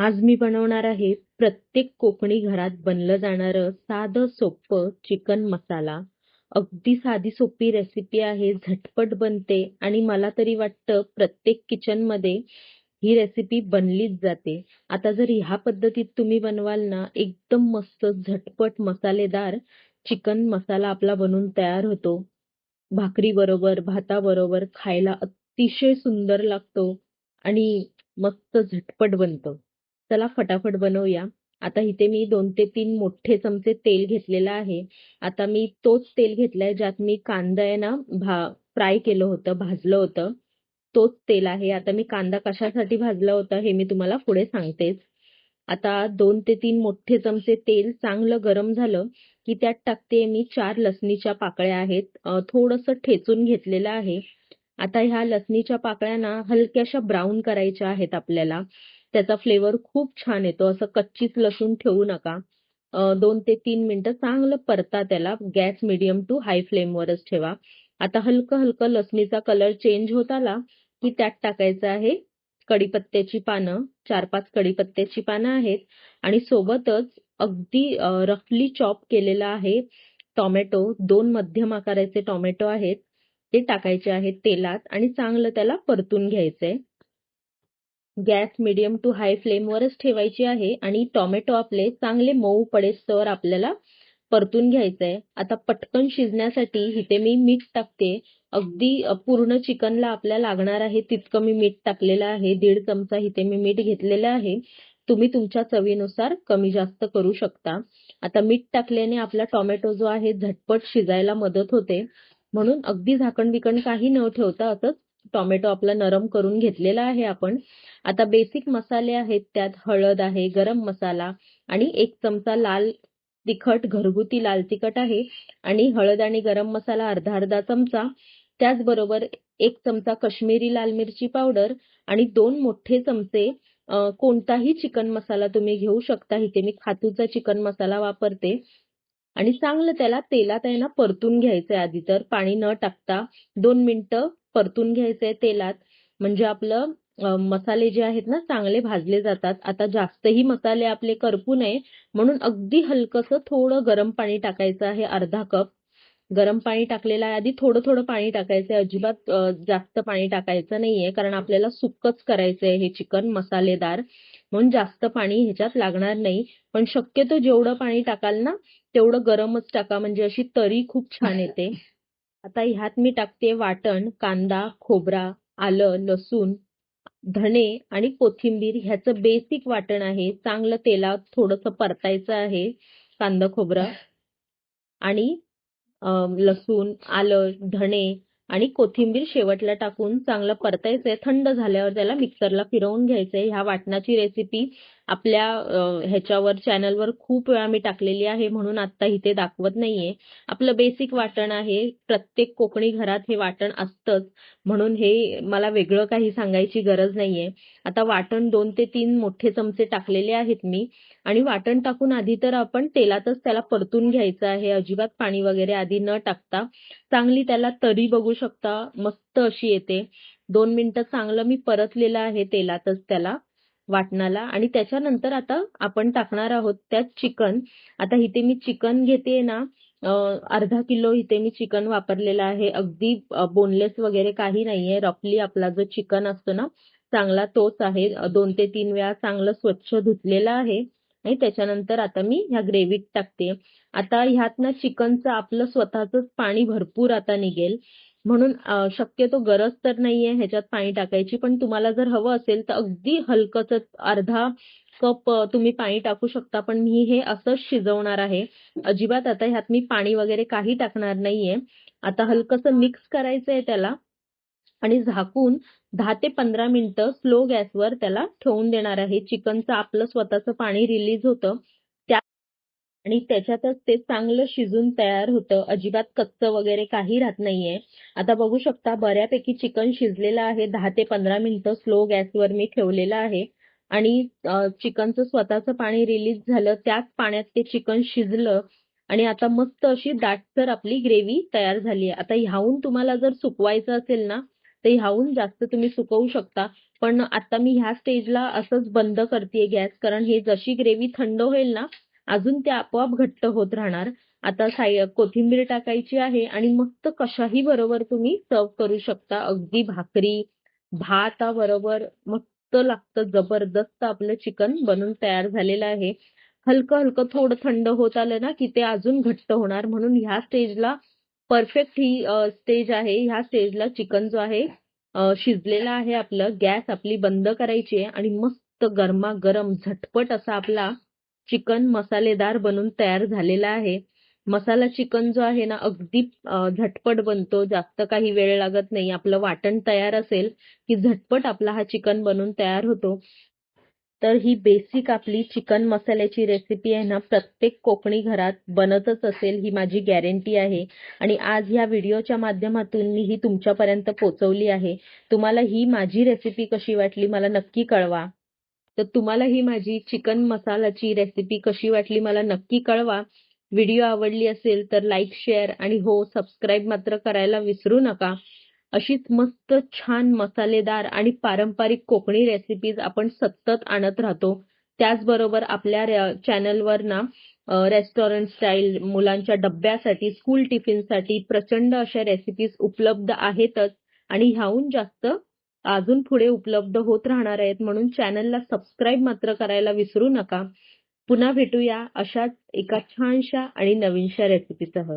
आज मी बनवणार आहे प्रत्येक कोकणी घरात बनलं जाणारं साधं सोपं चिकन मसाला. अगदी साधी सोपी रेसिपी आहे, झटपट बनते आणि मला तरी वाटतं प्रत्येक किचनमध्ये ही रेसिपी बनलीच जाते. आता जर ह्या पद्धतीत तुम्ही बनवाल ना, एकदम मस्त झटपट मसालेदार चिकन मसाला आपला बनून तयार होतो. भाकरीबरोबर, भाताबरोबर खायला अतिशय सुंदर लागतो आणि मस्त झटपट बनतं. चला फटाफट बनवूया. आता इथे मी दोन ते तीन मोठे चमचे तेल घेतलेलं आहे. आता मी तोच तेल घेतलाय ज्यात मी कांदा आहे ना भा फ्राय केलं होतं, भाजलं होतं. तोच तेल आहे. आता मी कांदा कशासाठी भाजला होता हे मी तुम्हाला पुढे सांगतेच. आता दोन ते तीन मोठे चमचे तेल चांगलं गरम झालं की त्यात टाकते मी चार लसणीच्या पाकळ्या आहेत. थोडंसं ठेचून घेतलेलं आहे. आता ह्या लसणीच्या पाकळ्यांना हलक्याशा ब्राऊन करायच्या आहेत आपल्याला. त्याचा फ्लेवर खूप छान येतो. असं कच्चीच लसूण ठेवू नका. दोन ते तीन मिनिटं चांगलं परता त्याला. गॅस मिडियम टू हाय फ्लेमवरच ठेवा. आता हलकं-हलकं लसणीचा कलर चेंज होत आला की त्यात टाकायचं आहे कडीपत्त्याची पानं. चार पाच कडीपत्त्याची पानं आहेत आणि सोबतच अगदी रफली चॉप केलेला आहे टोमॅटो. दोन मध्यम आकाराचे टोमॅटो आहेत. ते टाकायचे आहेत तेलात आणि चांगलं त्याला परतून घ्यायचंय. गॅस मिडियम टू हाय फ्लेमवरच ठेवायची आहे आणि टोमॅटो आपले चांगले मऊ पडेस्तवर आपल्याला परतून घ्यायचं आहे आता पटकन शिजण्यासाठी इथे मी मीठ टाकते. अगदी पूर्ण चिकनला आपल्या लागणार आहे तितकं मी मीठ टाकलेलं आहे. दीड चमचा इथे मी मीठ घेतलेलं आहे. तुम्ही तुमच्या चवीनुसार कमी जास्त करू शकता. आता मीठ टाकल्याने आपला टोमॅटो जो आहे झटपट शिजायला मदत होते. म्हणून अगदी झाकण-बिकण काही न ठेवता असंच टोमॅटो आपला नरम करून घेतलेला आहे आपण. आता बेसिक मसाले आहेत त्यात हळद आहे, गरम मसाला आणि एक चमचा लाल तिखट घरगुती लाल तिखट आहे आणि हळद आणि गरम मसाला अर्धा अर्धा चमचा. त्याचबरोबर एक चमचा कश्मीरी लाल मिरची पावडर आणि दोन मोठे चमचे कोणताही चिकन मसाला तुम्ही घेऊ शकता. इथे मी खातूचा चिकन मसाला वापरते आणि चांगलं त्याला तेलात आहे ना परतून घ्यायचं आधी तर पाणी न टाकता दोन मिनिटं परतून घ्यायचंय तेलात. म्हणजे आपलं मसाले जे आहेत ना चांगले भाजले जातात. आता जास्तही मसाले आपले करपू नये म्हणून अगदी हलकंसं थोडं गरम पाणी टाकायचं आहे अर्धा कप. गरम पाणी टाकलेलं आहे आधी थोडं थोडं पाणी टाकायचंय. अजिबात जास्त पाणी टाकायचं नाहीये कारण आपल्याला सुक्कच आहे हे चिकन मसालेदार. म्हणून जास्त पाणी ह्याच्यात लागणार नाही. पण शक्यतो जेवढं पाणी टाकाल ना तेवढं गरमच टाका म्हणजे अशी तरी खूप छान येते. आता ह्यात मी टाकते वाटण कांदा, खोबरा, आलं, लसूण, धणे आणि कोथिंबीर ह्याचं बेसिक वाटण आहे. चांगलं तेलात थोडंसं परतायचं आहे कांदा, खोबरा आणि लसूण, आलं, धणे आणि कोथिंबीर शेवटला टाकून चांगलं परतायचंय. थंड झाल्यावर त्याला मिक्सरला फिरवून घ्यायचंय. ह्या वाटणाची रेसिपी आपल्या ह्याच्यावर चॅनलवर खूप वेळा मी टाकलेली आहे म्हणून आता इथे दाखवत नाहीये. आपलं बेसिक वाटण आहे. प्रत्येक कोकणी घरात हे वाटण असतंच म्हणून हे मला वेगळं काही सांगायची गरज नाहीये. आता वाटण दोन ते तीन मोठे चमचे टाकलेले आहेत मी आणि वाटण टाकून आधी तर आपण तेलातच त्याला परतून घ्यायचं आहे. अजिबात पाणी वगैरे आधी न टाकता. चांगली त्याला तरी बघू शकता मस्त अशी येते. दोन मिनिटं चांगलं मी परतलेलं आहे तेलातच त्याला वाटणाला आणि त्याच्यानंतर आता आपण टाकणार आहोत त्यात चिकन. आता इथे मी चिकन घेते ना अर्धा किलो इथे मी चिकन वापरलेलं आहे. अगदी बोनलेस वगैरे काही नाहीये. रफली आपला जो चिकन असतो ना चांगला तोच आहे. दोन ते तीन वेळा चांगलं स्वच्छ धुतलेलं आहे आणि त्याच्यानंतर आता मी ह्या ग्रेव्हीत टाकते. आता ह्यात ना चिकनचं आपलं स्वतःच पाणी भरपूर आता निघेल. म्हणून शक्यतो गरज तर नाहीये ह्याच्यात पाणी टाकायची. पण तुम्हाला जर हवं असेल तर अगदी हलकंच अर्धा कप तुम्ही पाणी टाकू शकता. पण मी हे असंच शिजवणार आहे. अजिबात आता ह्यात मी पाणी वगैरे काही टाकणार नाहीये. आता हलकंसं मिक्स करायचंय त्याला आणि झाकून दहा ते पंधरा मिनिटं स्लो गॅसवर त्याला ठेवून देणार आहे. चिकनचं आपलं स्वतःचं पाणी रिलीज होतं. आणि त्याच्यातच ते चांगलं शिजून तयार होतं. अजिबात कच्चं वगैरे काही राहत नाहीये. आता बघू शकता बऱ्यापैकी चिकन शिजलेलं आहे. दहा ते पंधरा मिनिटं स्लो गॅसवर मी ठेवलेलं आहे आणि चिकनचं स्वतःचं पाणी रिलीज झालं. त्याच पाण्यात ते चिकन शिजलं आणि आता मस्त अशी दाटसर आपली ग्रेव्ही तयार झाली आहे. आता ह्याहून तुम्हाला जर सुकवायचं असेल ना तर ह्याहून जास्त तुम्ही सुकवू शकता पण आता मी ह्या स्टेजला असंच बंद करते गॅस कारण हे जशी ग्रेव्ही थंड होईल ना अजून ते आपोआप घट्ट होत राहणार. आता साय कोथिंबीर टाकायची आहे आणि मस्त कशाही बरोबर तुम्ही सर्व करू शकता. अगदी भाकरी भाताबरोबर मस्त लागतं. जबरदस्त आपलं चिकन बनून तयार झालेलं आहे. हलकं हलकं थोडं थंड होत आलं ना की ते अजून घट्ट होणार. म्हणून ह्या स्टेजला परफेक्ट ही स्टेज आहे. ह्या स्टेजला चिकन जो आहे शिजलेला आहे आपलं. गॅस आपली बंद करायची आहे आणि मस्त गरमागरम झटपट असा आपला चिकन मसालेदार बनून तयार झालेला आहे. मसाला चिकन जो आहे ना अगदी झटपट बनतो. जास्त काही वेळ लागत नाही. आपलं वाटण तयार असेल की झटपट आपला हा चिकन बनून तयार होतो. तर ही बेसिक आपली चिकन मसाल्याची रेसिपी आहे ना प्रत्येक कोकणी घरात बनतच असेल ही माझी गॅरंटी आहे. आणि आज ह्या व्हिडिओच्या माध्यमातून मी ही तुमच्यापर्यंत पोचवली आहे. तुम्हाला ही माझी रेसिपी कशी वाटली मला नक्की कळवा. तर तुम्हाला ही माझी चिकन मसालाची रेसिपी कशी वाटली मला नक्की कळवा. व्हिडिओ आवडली असेल तर लाईक शेअर आणि हो सबस्क्राईब मात्र करायला विसरू नका. अशीच मस्त छान मसालेदार आणि पारंपरिक कोकणी रेसिपीज आपण सतत आणत राहतो. त्याचबरोबर आपल्या चॅनलवर ना रेस्टॉरंट स्टाईल मुलांच्या डब्यासाठी स्कूल टिफिनसाठी प्रचंड अशा रेसिपीज उपलब्ध आहेतच. आणि ह्याहून जास्त अजून पुढे उपलब्ध होत राहणार आहेत म्हणून चॅनलला सबस्क्राईब मात्र करायला विसरू नका. पुन्हा भेटूया अशाच एका छानशा आणि नवीनशा रेसिपीसह